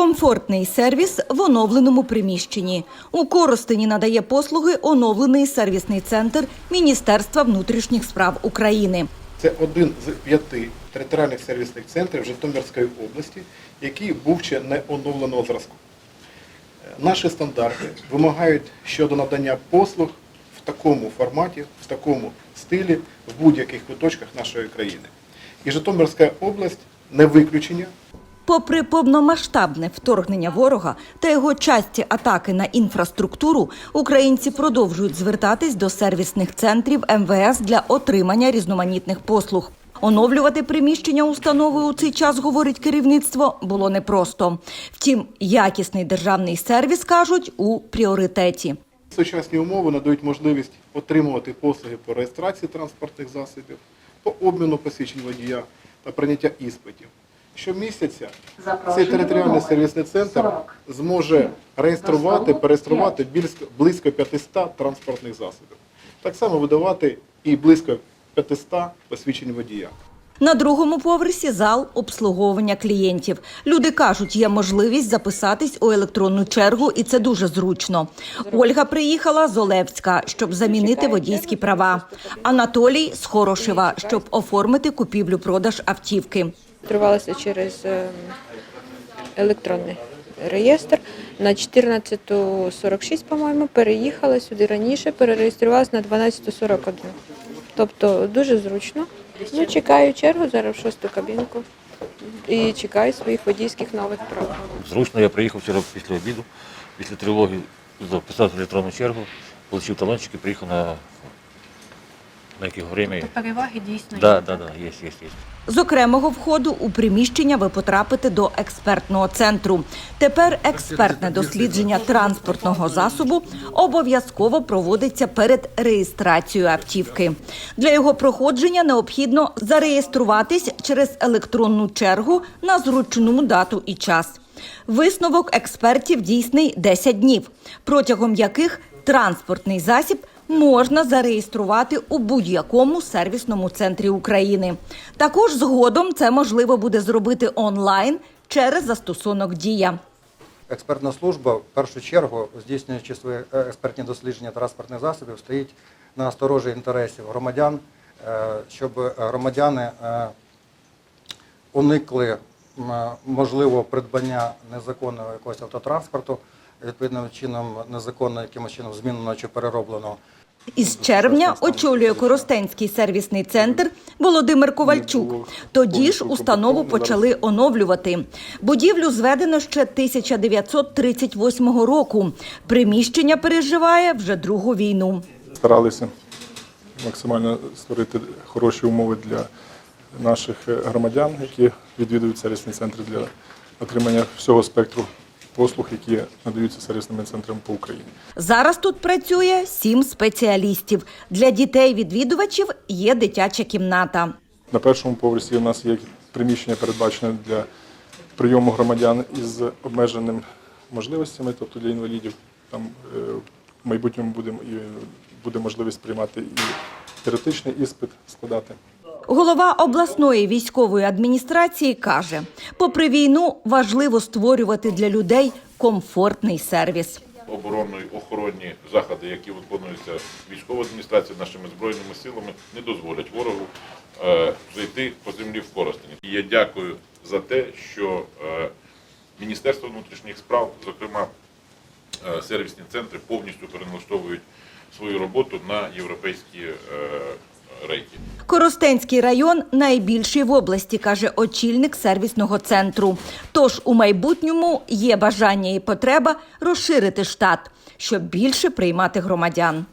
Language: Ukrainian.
Комфортний сервіс в оновленому приміщенні. У Коростені надає послуги оновлений сервісний центр Міністерства внутрішніх справ України. Це один з п'яти територіальних сервісних центрів Житомирської області, який був ще не оновленого зразку. Е, Наші стандарти вимагають щодо надання послуг в такому форматі, в такому стилі в будь-яких куточках нашої країни. І Житомирська область не виключення. Попри повномасштабне вторгнення ворога та його часті атаки на інфраструктуру, українці продовжують звертатись до сервісних центрів МВС для отримання різноманітних послуг. Оновлювати приміщення установи у цей час, говорить керівництво, було непросто. Втім, якісний державний сервіс кажуть у пріоритеті. Сучасні умови надають можливість отримувати послуги по реєстрації транспортних засобів, по обміну посвідчень водія та прийняття іспитів. Щомісяця цей територіальний сервісний центр зможе реєструвати, переєструвати близько- близько 500 транспортних засобів. Так само видавати і близько 500 посвідчень водія. На другому поверсі зал обслуговування клієнтів. Люди кажуть, є можливість записатись у електронну чергу, і це дуже зручно. Ольга приїхала з Олевська, щоб замінити водійські права. Анатолій з Хорошева, щоб оформити купівлю-продаж автівки. Тривалося через ем, електронний реєстр. На 14.46, по-моєму, переїхала сюди раніше, перереєструвалася на 12.41. Тобто дуже зручно. Ну, чекаю чергу зараз в шосту кабінку і чекаю своїх водійських нових прав. Зручно, я приїхав вчора після обіду, після тривоги записав електронну чергу, отримав талончик і приїхав на, на яке время. Переваги дійсно Да, да, да, є, є, є. З окремого входу у приміщення ви потрапите до експертного центру. Тепер експертне дослідження транспортного засобу обов'язково проводиться перед реєстрацією автівки. Для його проходження необхідно зареєструватись через електронну чергу на зручну дату і час. Висновок експертів дійсний 10 днів, протягом яких транспортний засіб можна зареєструвати у будь-якому сервісному центрі України. Також згодом це можливо буде зробити онлайн через застосунок Дія. Експертна служба в першу чергу, здійснюючи свої е, експертні дослідження транспортних засобів, стоїть на сторожі інтересів громадян, е, щоб громадяни е, уникли м, можливо придбання незаконного якогось автотранспорту, відповідним чином незаконно якимось чином зміненого чи переробленого. Із червня очолює Коростенський сервісний центр Володимир Ковальчук. Тоді ж установу почали оновлювати. Будівлю зведено ще 1938 року. Приміщення переживає вже другу війну. старалися максимально створити хороші умови для наших е, громадян, які відвідують сервісні центри для отримання всього спектру послуг, які надаються сервісними центрами по Україні. Зараз тут працює сім спеціалістів. Для дітей-відвідувачів є дитяча кімната. На першому поверсі у нас є приміщення передбачене для прийому громадян із обмеженими можливостями, тобто для інвалідів. Там е, в майбутньому буде, буде можливість приймати і теоретичний іспит складати. Голова обласної військової адміністрації каже: попри війну, важливо створювати для людей комфортний сервіс. оборонної охоронні заходи, які виконуються військовою адміністрацією, нашими збройними силами, не дозволять ворогу е, зайти по землі в Коростені. І я дякую за те, що е, Міністерство внутрішніх справ, зокрема е, сервісні центри, повністю переналаштовують свою роботу на європейські е, рейки. Коростенський район найбільший в області, каже очільник сервісного центру. Тож у майбутньому є бажання і потреба розширити штат, щоб більше приймати громадян.